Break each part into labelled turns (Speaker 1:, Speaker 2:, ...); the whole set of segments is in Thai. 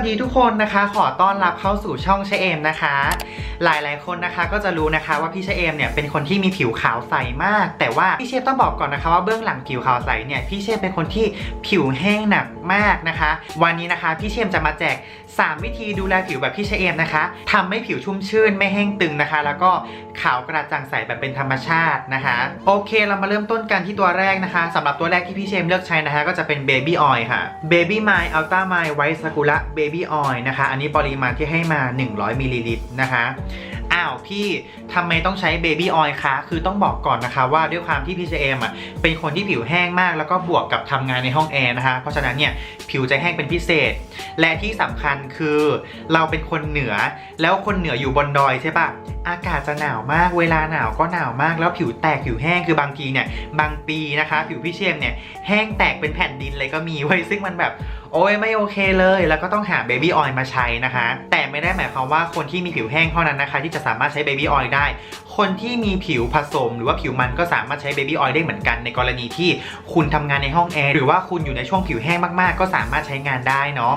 Speaker 1: วัสดีทุกคนนะคะ ขอต้อนรับเข้าสู่ช่องเชเอมนะคะ หลายๆคนนะคะก็จะรู้นะคะว่าพี่เชเอมเนี่ยเป็นคนที่มีผิวขาวใสมาก แต่ว่าพี่เชฟต้องบอกก่อนนะคะว่าเบื้องหลังผิวขาวใสเนี่ยพี่เชฟเป็นคนที่ผิวแห้งหนักมากนะคะ วันนี้นะคะพี่เชมจะมาแจก 3 วิธีดูแลผิวแบบพี่เชเอมนะคะทำให้ผิวชุ่มชื่นไม่แห้งตึงนะคะ แล้วก็ขาวกระจ่างใสแบบเป็นธรรมชาตินะคะ โอเคเรามาเริ่มต้นกันที่ตัวแรกนะคะสำหรับตัวแรกที่พี่เชมเลือกใช้นะคะ ก็จะเป็น Baby Oil ค่ะ Baby My Ultra My White Sakura Baby Oil นะคะ อันนี้ปริมาณที่ให้มา 100มิลลิลิตรนะคะอ้าวพี่ทำไมต้องใช้เบบี้ออยล์คะ คือต้องบอกก่อนนะคะว่าด้วยความที่พี่เจเอมอะเป็นคนที่ผิวแห้งมาก แล้วก็บวกกับทำงานในห้องแอร์นะคะ เพราะฉะนั้นเนี่ยผิวจะแห้งเป็นพิเศษ และที่สำคัญคือเราเป็นคนเหนือแล้วคนเหนืออยู่บนดอยใช่ปะ อากาศจะหนาวมาก เวลาหนาวก็หนาวมาก แล้วผิวแตกผิวแห้งคือบางทีเนี่ย บางปีนะคะ ผิวพี่เชมเนี่ยแห้งแตกเป็นแผ่นดินเลยก็มีไว้ซึ่งมันแบบโอ้ยไม่โอเคเลย แล้วก็ต้องหาเบบี้ออยล์มาใช้นะคะ แต่ไม่ได้หมายความว่าคนที่มีผิวแห้งเท่านั้นนะคะ ที่จะสามารถใช้เบบี้ออยล์ได้ คนที่มีผิวผสม หรือว่าผิวมันก็สามารถใช้เบบี้ออยล์ได้เหมือนกันในกรณีที่คุณทำงานในห้องแอร์หรือว่าคุณอยู่ในช่วงผิวแห้งมากๆ ก็สามารถใช้งานได้เนาะ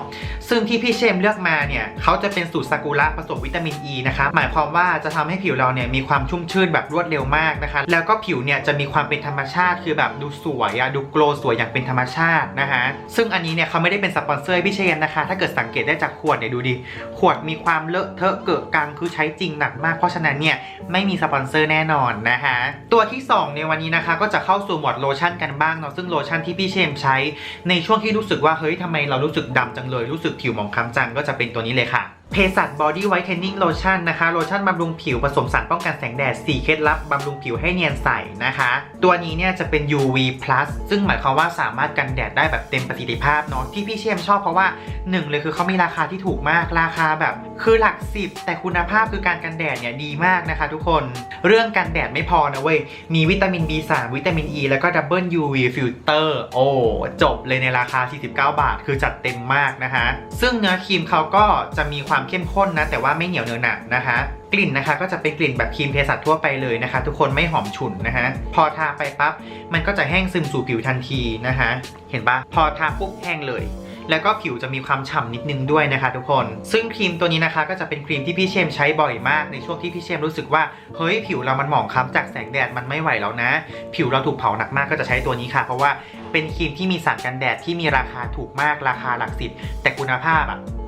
Speaker 1: ซึ่งที่พี่เชมเลือกมาเนี่ยเขาจะเป็นสูตรซากุระผสมวิตามินอ e ีนะคะหมายความว่าจะทำให้ผิวเราเนี่ยมีความชุ่มชื่นแบบรวดเร็วมากนะคะ แล้วก็ผิวเนี่ยจะมีความเป็นธรรมชาติคือแบบดูสวยอะดูโกลว์สวยอย่างเป็นธรรมชาตินะคะซึ่งอันนี้เนี่ยเขาไม่ได้เป็นสปอนเซอร์ให้พี่เชมนะคะ ถ้าเกิดสังเกตได้จากขวดเนี่ยดูดิขวดมีความเลอะเทอะเกอะกังคือใช้จริงหนักมากเพราะฉะนั้นเนี่ยไม่มีสปอนเซอร์แน่นอนนะคะตัวที่สองในวันนี้นะคะ ก็จะเข้าสู่หมวดโลชั่นกันบ้างเนาะซึ่งโลชั่นที่พี่เชมใช้ในช่วงที่รู้สึกว่าเฮ้ยทำไมเรารู้สึกดำจังเลยรู้สึกผิวหมองคล้ำจังก็จะเป็นตัวนี้เลยค่ะ เภสัชบอดี้ไวท์เทนนิ่งโลชั่นนะคะ โลชั่นบำรุงผิวผสมสารป้องกันแสงแดด 4 เคล็ดลับบำรุงผิวให้เนียนใสนะคะ ตัวนี้เนี่ยจะเป็น UV+ ซึ่งหมายความว่าสามารถกันแดดได้แบบเต็มประสิทธิภาพเนาะที่พี่เชมชอบเพราะว่าหนึ่งเลยคือเขามีราคาที่ถูกมากราคาแบบ คือหลักสิบแต่คุณภาพคือการกันแดดเนี่ยดีมากนะคะ ทุกคนเรื่องกันแดดไม่พอนะเว้ยมีวิตามิน B3 วิตามิน E แล้วก็ดับเบิล UV ฟิลเตอร์โอ้จบเลยในราคา 49 บาท คือจัดเต็มมากนะคะซึ่งเนื้อครีมเขาก็จะมีความเข้มข้นนะ แต่ว่าไม่เหนียวเนื้อหนะนะคะกลิ่นนะคะก็จะเป็นกลิ่นแบบครีมเภสัชทั่วไปเลยนะคะ ทุกคนไม่หอมฉุนนะคะ พอทาไปปั๊บมันก็จะแห้งซึมสู่ผิวทันทีนะคะ เห็นปะพอทาปุ๊บแห้งเลย แล้วก็ผิวจะมีความฉ่ำนิดนึงด้วยนะคะ ทุกคน ซึ่งครีมตัวนี้นะคะ ก็จะเป็นครีมที่พี่เชมใช้บ่อยมากในช่วงที่พี่เชมรู้สึกว่าเฮ้ยผิวเรามันหมองคล้ำจากแสงแดดมันไม่ไหวแล้วนะ ผิวเราถูกเผาหนักมากก็จะใช้ตัวนี้ค่ะ เพราะว่าเป็นครีมที่มีสารกันแดดที่มีราคาถูกมากราคาหลักสิบแต่คุณภาพอะ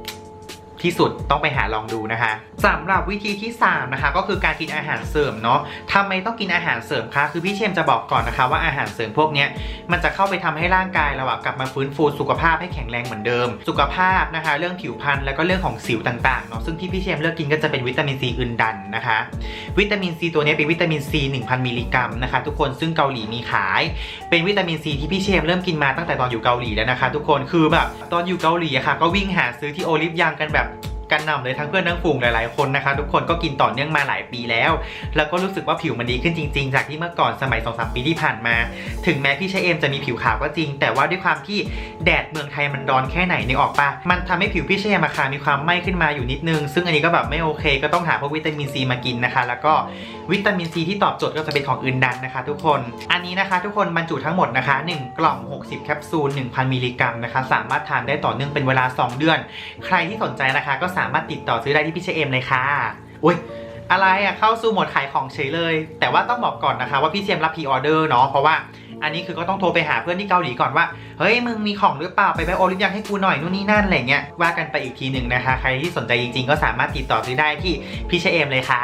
Speaker 1: ที่สุดต้องไปหาลองดูนะคะสำหรับวิธีที่ 3 นะคะ ก็คือการกินอาหารเสริมเนาะทำไมต้องกินอาหารเสริมคะคือพี่เชมจะบอกก่อนนะคะว่าอาหารเสริมพวกนี้มันจะเข้าไปทำให้ร่างกายเราอะกลับมาฟื้นฟูสุขภาพให้แข็งแรงเหมือนเดิม สุขภาพนะคะ เรื่องผิวพรรณแล้วก็เรื่องของสิวต่างๆเนาะซึ่งที่พี่เชมเลือกกินก็จะเป็นวิตามินซีอื่นดันนะคะ วิตามินซีตัวนี้เป็นวิตามินซี1000มิลลิกรัมนะคะ ทุกคนซึ่งเกาหลีมีขาย เป็นวิตามินซีที่พี่เชมเริ่มกินมาตั้งแต่ตอนอยู่เกาหลีแล้วนะคะ ทุกคนคือแบบตอนอยู่เกาหลีอะค่ะก็วิ่งหาซื้อที่โอลิฟยางกันแบบ กันนำเลยทั้งเพื่อนทั้งฝูงหลายๆคนนะคะ ทุกคนก็กินต่อเนื่องมาหลายปีแล้ว แล้วก็รู้สึกว่าผิวมันดีขึ้นจริง ๆ จากที่เมื่อก่อนสมัย2-3ปีที่ผ่านมา ถึงแม้พี่ชายเอมจะมีผิวขาวก็จริง แต่ว่าด้วยความที่แดดเมืองไทยมันร้อนแค่ไหนนึกออกปะมันทำให้ผิวพี่ชายเอมค่ะมีความไหม้ขึ้นมาอยู่นิดนึง ซึ่งอันนี้ก็แบบไม่โอเค ก็ต้องหาพวกวิตามินซีมากินนะคะ แล้วก็วิตามินซีที่ตอบโจทย์ก็จะเป็นของอื่นดันนะคะ ทุกคน อันนี้นะคะ ทุกคนบรรจุทั้งหมดนะคะ 1 กล่อง 60 แคปซูล 1,000 มิลลิกรัมนะคะ สามารถทานได้ต่อเนื่องเป็นเวลา 2 เดือน ใครที่สนใจนะคะก็สามารถติดต่อซื้อได้ที่พี่เชเอมเลยค่ะอุ้ยอะไรอะเข้าสู่โหมดขายของเฉยเลย แต่ว่าต้องบอกก่อนนะคะว่าพี่เชมรับพรีออเดอร์เนาะเพราะว่า อันนี้คือก็ต้องโทรไปหาเพื่อนที่เกาหลีก่อนว่า เฮ้ย มึงมีของหรือเปล่าไปไปโอลิฟยังให้กูหน่อยนู่นนี่นั่นอะไรเงี้ยว่ากันไปอีกทีหนึ่งนะคะ ใครที่สนใจจริงๆ ก็สามารถติดต่อซื้อได้ที่พี่เชมเลยค่ะ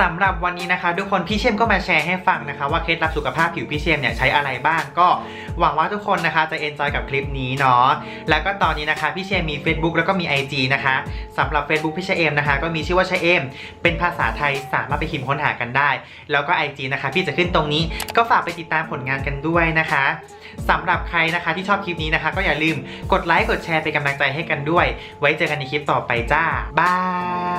Speaker 1: สำหรับวันนี้นะคะ ทุกคนพี่เชมก็มาแชร์ให้ฟังนะคะ ว่าเคล็ดลับสุขภาพผิวพี่เชมเนี่ยใช้อะไรบ้างก็หวังว่าทุกคนนะคะจะเอนจอยกับคลิปนี้เนาะแล้วก็ตอนนี้นะคะพี่เชมมี Facebook แล้วก็มี IG นะคะสำหรับ Facebook พี่เชมนะคะ ก็มีชื่อว่าเชมเป็นภาษาไทยสามารถไปพิมพ์ค้นหากันได้ แล้วก็ IG นะคะ พี่จะขึ้นตรงนี้ก็ฝากไปติดตามผลงานกันด้วยนะคะสำหรับใครนะคะที่ชอบคลิปนี้นะคะ ก็อย่าลืมกดไลค์กดแชร์เป็นกำลังใจให้กันด้วย ไว้เจอกันในคลิปต่อไปจ้าบาย